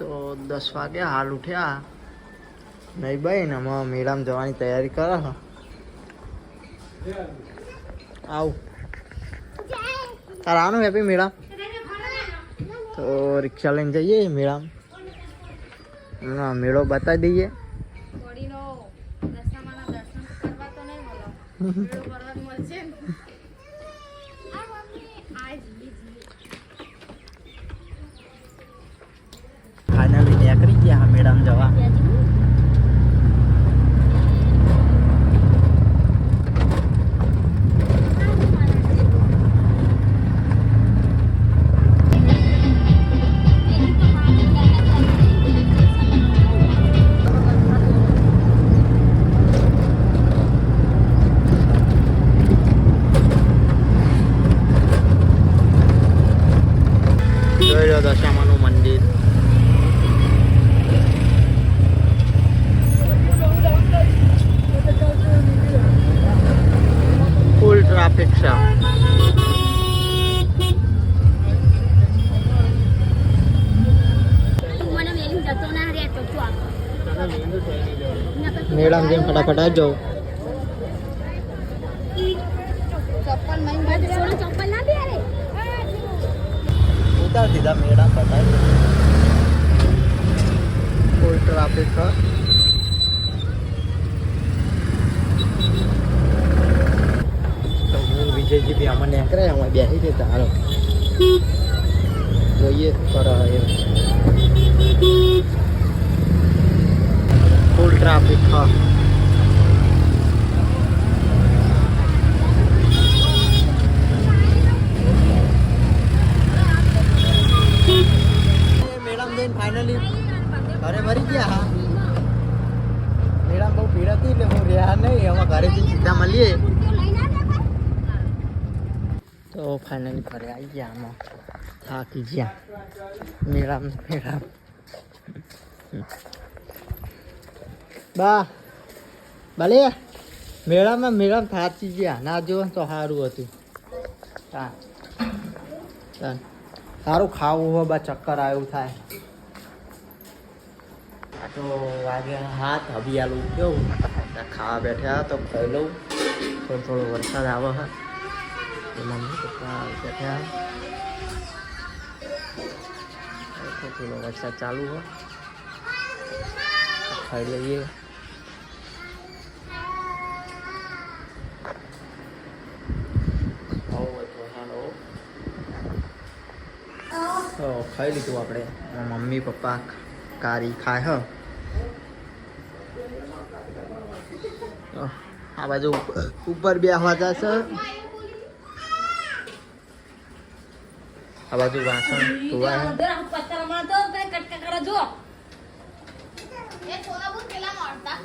તો દસ વાગે હાલ ઉઠ્યા. નહીં ભાઈ, ને અમે મેળામાં જવાની તૈયારી કરે છે? આવું. તારે આનું હેપી મેળા? તો રિક્ષા લઈને જઈએ મેળામાં. હમણાં મેળો બતાવી દઈએ થોડીનો દશામાના દર્શન કરવા તો નહીં મળો મેળો કરવા જ મળશે ને આ મમ્મી આ જીવી જીવી ફાઇનલી નીકળી ગયા મેડમ જવા. જોઈ ફૂલ ટ્રાફિક છે મને મેલી જતો ના રે તો તું મેળામાં જઈને ફટાફટ આવી જાઉં ચપ્પલ મહિન બાદ સોનો ચપ્પલ ના દે રે ઉતાર દીધા મેળા પતાવી ફૂલ ટ્રાફિક આમાં નીકળે અમે બેસી જતા હાલો જોઈએ પર ફૂલ ટ્રાફિક હા ફાઇનલી ઘરે ભરી ગયા, હા. મેડમ બહુ ભીડ હતી એટલે હું રહ્યા નહીં. હવે ઘરે જઈને સીધા મળીએ. તો ફાઇનલી ઘરે આવી ગયા આમાં. થાકી ગયા. મેળામ મેળામ. બા, ભલે. મેળામાં, મેળામ થાકી ગયા. ના જો તો સારું હતું. હા સારું ખાવું હોય, બા, ચક્કર આવ્યું થાય. તો વાગે હાથ હબિયાલું કેવું ખાવા બેઠા તો ખાઈ લઉં. થોડો થોડો વરસાદ આવે છે làm mummy papa tiếp theo થોડો વરસાદ ચાલુ હોય ખાઈ લઈએ ખાઈ લીધું આપણે. મમ્મી, પપ્પા, કારી ખાય, હ. આ બાજુ ઉપર બે હવા છે આ બાજુ વાસણ કઈ કટકા કરો જો એ થોડા બહુ પેલા મળતા